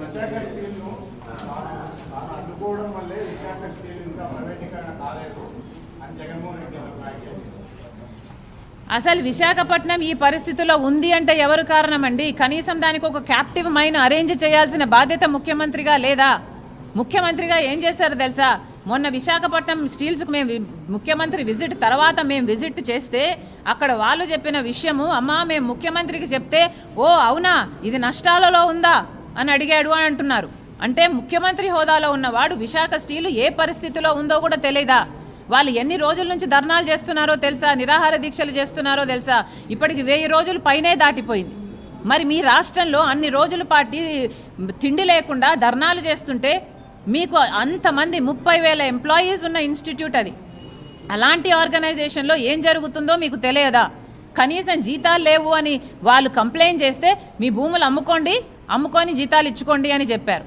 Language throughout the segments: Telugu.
విశాఖ స్టీల్ను వల్లే విశాఖ స్టీల్ ఇంకా ప్రైవేటీకరణ కాలేదు అని జగన్మోహన్ రెడ్డి అన్న అసలు విశాఖపట్నం ఈ పరిస్థితిలో ఉంది అంటే ఎవరు కారణం అండి కనీసం దానికి ఒక క్యాప్టివ్ మైన్ అరేంజ్ చేయాల్సిన బాధ్యత ముఖ్యమంత్రిగా లేదా? ముఖ్యమంత్రిగా ఏం చేశారు తెలుసా? మొన్న విశాఖపట్నం స్టీల్స్కు మేము ముఖ్యమంత్రి విజిట్ తర్వాత మేము విజిట్ చేస్తే అక్కడ వాళ్ళు చెప్పిన విషయము అమ్మా మేము ముఖ్యమంత్రికి చెప్తే ఓ అవునా? ఇది నష్టాలలో ఉందా? అని అడిగాడు అని అంటున్నారు. అంటే ముఖ్యమంత్రి హోదాలో ఉన్నవాడు విశాఖ స్టీలు ఏ పరిస్థితిలో ఉందో కూడా తెలియదా వాళ్ళు ఎన్ని రోజుల నుంచి ధర్నాలు చేస్తున్నారో తెలుసా? నిరాహార దీక్షలు చేస్తున్నారో తెలుసా? ఇప్పటికి వెయ్యి రోజులు పైనే దాటిపోయింది. మరి మీ రాష్ట్రంలో అన్ని రోజుల పాటు తిండి లేకుండా ధర్నాలు చేస్తుంటే మీకు అంతమంది ముప్పై వేల ఎంప్లాయీస్ ఉన్న ఇన్స్టిట్యూట్ అది. అలాంటి ఆర్గనైజేషన్లో ఏం జరుగుతుందో మీకు తెలియదా? కనీసం జీతాలు లేవు అని వాళ్ళు కంప్లైంట్ చేస్తే మీ భూములు అమ్ముకోండి అమ్ముకొని జీతాలు ఇచ్చుకోండి అని చెప్పారు.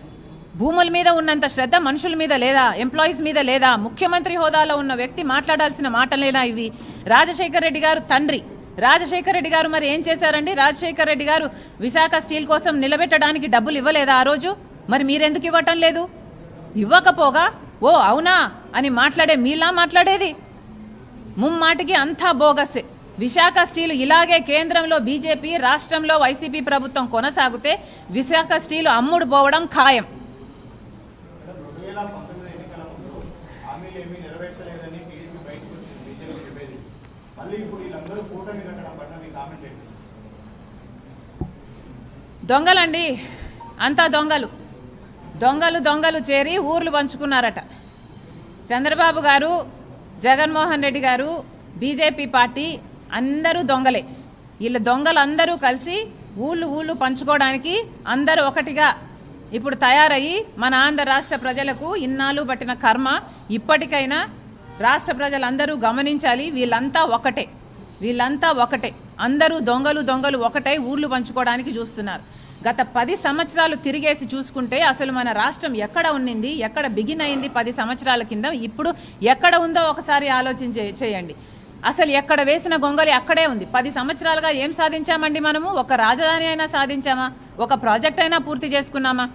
భూముల మీద ఉన్నంత శ్రద్ధ మనుషుల మీద లేదా ఎంప్లాయీస్ మీద లేదా ముఖ్యమంత్రి హోదాలో ఉన్న వ్యక్తి మాట్లాడాల్సిన మాటలేనా ఇవి? రాజశేఖర్ రెడ్డి గారు తండ్రి. రాజశేఖర్ రెడ్డి గారు మరి ఏం చేశారండి? రాజశేఖర్ రెడ్డి గారు విశాఖ స్టీల్ కోసం నిలబెట్టడానికి డబ్బులు ఇవ్వలేదా ఆ రోజు? మరి మీరెందుకు ఇవ్వటం లేదు? ఇవ్వకపోగా? ఓ అవునా? అని మాట్లాడే మీలా మాట్లాడేది? ముమ్మాటికి అంతా బోగస్సే విశాఖ స్టీలు ఇలాగే కేంద్రంలో బీజేపీ రాష్ట్రంలో వైసీపీ ప్రభుత్వం కొనసాగితే విశాఖ స్టీలు అమ్ముడు పోవడం ఖాయం. దొంగలండి. అంతా దొంగలు. దొంగలు దొంగలు చేరి ఊర్లు పంచుకున్నారట. చంద్రబాబు గారు జగన్మోహన్ రెడ్డి గారు బీజేపీ పార్టీ అందరూ దొంగలే. వీళ్ళ దొంగలు అందరూ కలిసి ఊళ్ళు ఊళ్ళు పంచుకోవడానికి అందరూ ఒకటిగా ఇప్పుడు తయారయ్యి మన ఆంధ్ర రాష్ట్ర ప్రజలకు ఇన్నాళ్ళు పట్టిన కర్మ ఇప్పటికైనా రాష్ట్ర ప్రజలందరూ గమనించాలి వీళ్ళంతా ఒకటే. వీళ్ళంతా ఒకటే. అందరూ దొంగలు దొంగలు ఒకటై ఊళ్ళు పంచుకోవడానికి చూస్తున్నారు. గత పది సంవత్సరాలు తిరిగేసి చూసుకుంటే అసలు మన రాష్ట్రం ఎక్కడ ఉన్నింది ఎక్కడ బిగిన్ అయింది పది సంవత్సరాల కింద? ఇప్పుడు ఎక్కడ ఉందో ఒకసారి ఆలోచించే చేయండి. అసలు ఎక్కడ వేసిన గొంగలి అక్కడే ఉంది. పది సంవత్సరాలుగా ఏం సాధించామండి మనము? ఒక రాజధాని అయినా సాధించామా? ఒక ప్రాజెక్ట్ అయినా పూర్తి చేసుకున్నామా?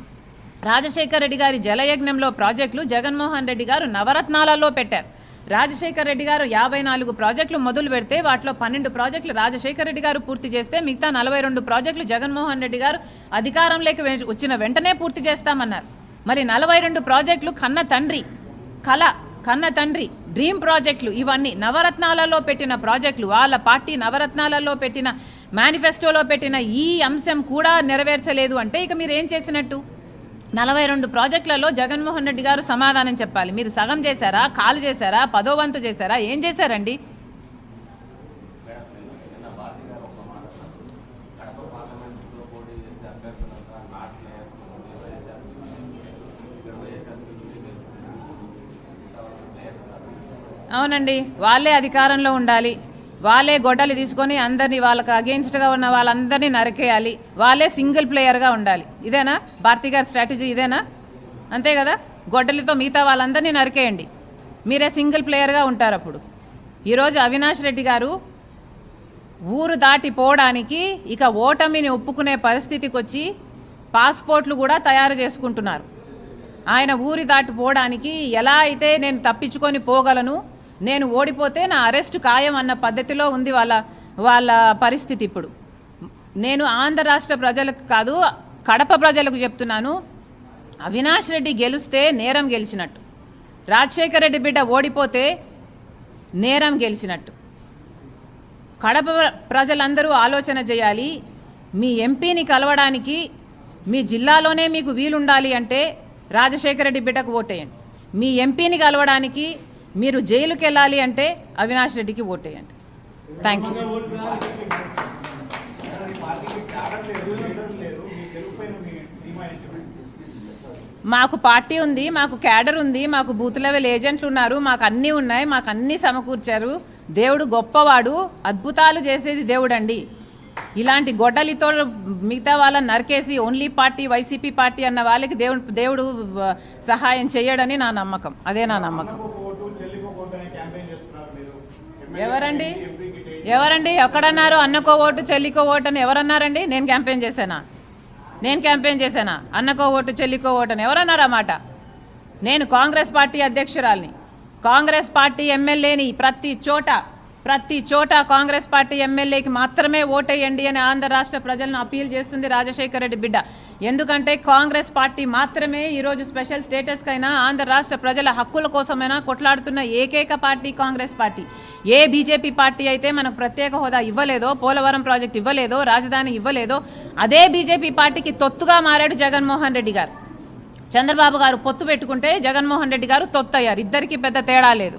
రాజశేఖర్ రెడ్డి గారి జలయజ్ఞంలో ప్రాజెక్టులు జగన్మోహన్ రెడ్డి గారు నవరత్నాలలో పెట్టారు. రాజశేఖర్ రెడ్డి గారు యాభై నాలుగు ప్రాజెక్టులు మొదలు పెడితే వాటిలో పన్నెండు ప్రాజెక్టులు రాజశేఖర్ రెడ్డి గారు పూర్తి చేస్తే మిగతా నలభై రెండు ప్రాజెక్టులు జగన్మోహన్ రెడ్డి గారు అధికారంలోకి వె- వచ్చిన వెంటనే పూర్తి చేస్తామన్నారు. మరి నలభై రెండు ప్రాజెక్టులు కన్న తండ్రి కళ కన్న తండ్రి డ్రీమ్ ప్రాజెక్టులు ఇవన్నీ నవరత్నాలలో పెట్టిన ప్రాజెక్టులు వాళ్ళ పార్టీ నవరత్నాలలో పెట్టిన మేనిఫెస్టోలో పెట్టిన ఈ అంశం కూడా నెరవేర్చలేదు అంటే ఇక మీరు ఏం చేసినట్టు? నలభై రెండు ప్రాజెక్టులలో జగన్మోహన్ రెడ్డి గారు సమాధానం చెప్పాలి. మీరు సగం చేశారా? కాలు చేశారా? పదో వంతు చేశారా? ఏం చేశారండి? అవునండి వాళ్ళే అధికారంలో ఉండాలి. వాళ్ళే గొడ్డలు తీసుకొని అందరినీ వాళ్ళకి అగేన్స్ట్గా ఉన్న వాళ్ళందరినీ నరికేయాలి. వాళ్ళే సింగిల్ ప్లేయర్గా ఉండాలి. ఇదేనా? భారతి గారి స్ట్రాటజీ ఇదేనా? అంతే కదా? గొడ్డలితో మిగతా వాళ్ళందరినీ నరికేయండి. మీరే సింగిల్ ప్లేయర్గా ఉంటారు అప్పుడు. ఈరోజు అవినాష్ రెడ్డి గారు ఊరు దాటిపోవడానికి ఇక ఓటమిని ఒప్పుకునే పరిస్థితికి వచ్చి పాస్పోర్ట్లు కూడా తయారు చేసుకుంటున్నారు. ఆయన ఊరి దాటిపోవడానికి ఎలా అయితే నేను తప్పించుకొని పోగలను నేను ఓడిపోతే నా అరెస్ట్ ఖాయం అన్న పద్ధతిలో ఉంది వాళ్ళ వాళ్ళ పరిస్థితి ఇప్పుడు. నేను ఆంధ్ర రాష్ట్ర ప్రజలకు కాదు కడప ప్రజలకు చెప్తున్నాను అవినాష్ రెడ్డి గెలిస్తే నేరం గెలిచినట్టు. రాజశేఖర రెడ్డి బిడ్డ ఓడిపోతే నేరం గెలిచినట్టు. కడప ప్రజలందరూ ఆలోచన చేయాలి మీ ఎంపీని కలవడానికి మీ జిల్లాలోనే మీకు వీలుండాలి అంటే రాజశేఖర రెడ్డి బిడ్డకు ఓటేయండి. మీ ఎంపీని కలవడానికి మీరు జైలుకి వెళ్ళాలి అంటే అవినాష్ రెడ్డికి ఓటేయండి. థ్యాంక్ యూ మాకు పార్టీ ఉంది మాకు క్యాడర్ ఉంది మాకు బూత్ లెవెల్ ఏజెంట్లు ఉన్నారు మాకు అన్నీ ఉన్నాయి మాకు అన్నీ సమకూర్చారు. దేవుడు గొప్పవాడు అద్భుతాలు చేసేది దేవుడండి. ఇలాంటి గొడ్డలితో మిగతా వాళ్ళని నరికేసి ఓన్లీ పార్టీ వైసీపీ పార్టీ అన్న వాళ్ళకి దేవుడు దేవుడు సహాయం చేయడని నా నమ్మకం. అదే నా నమ్మకం అన్నకు ఒక ఓటు చెల్లికి ఒక ఓటు అనే క్యాంపెయిన్ చేస్తున్నారు మీరు ఎవరండి? ఎవరండి? ఎక్కడన్నారు? అన్నకో ఓటు చెల్లికో ఓటు అని ఎవరన్నారండి? నేను క్యాంపెయిన్ చేశానా? నేను క్యాంపెయిన్ చేశానా? అన్నకో ఓటు చెల్లికో ఓటు అని ఎవరన్నారా నేను కాంగ్రెస్ పార్టీ అధ్యక్షురాల్ని. కాంగ్రెస్ పార్టీ ఎమ్మెల్యేని ప్రతి చోట ప్రతి చోట కాంగ్రెస్ పార్టీ ఎమ్మెల్యేకి మాత్రమే ఓటేయండి అని ఆంధ్ర రాష్ట్ర ప్రజలను అప్పీల్ చేస్తుంది రాజశేఖర రెడ్డి బిడ్డ. ఎందుకంటే కాంగ్రెస్ పార్టీ మాత్రమే ఈరోజు స్పెషల్ స్టేటస్కైనా ఆంధ్ర రాష్ట్ర ప్రజల హక్కుల కోసమైనా కొట్లాడుతున్న ఏకైక పార్టీ కాంగ్రెస్ పార్టీ. ఏ బీజేపీ పార్టీ అయితే మనకు ప్రత్యేక హోదా ఇవ్వలేదో పోలవరం ప్రాజెక్ట్ ఇవ్వలేదో రాజధాని ఇవ్వలేదో అదే బీజేపీ పార్టీకి తొత్తుగా మారాడు జగన్మోహన్ రెడ్డి గారు. చంద్రబాబు గారు పొత్తు పెట్టుకుంటే జగన్మోహన్ రెడ్డి గారు తొత్తయ్యారు. ఇద్దరికి పెద్ద తేడా లేదు.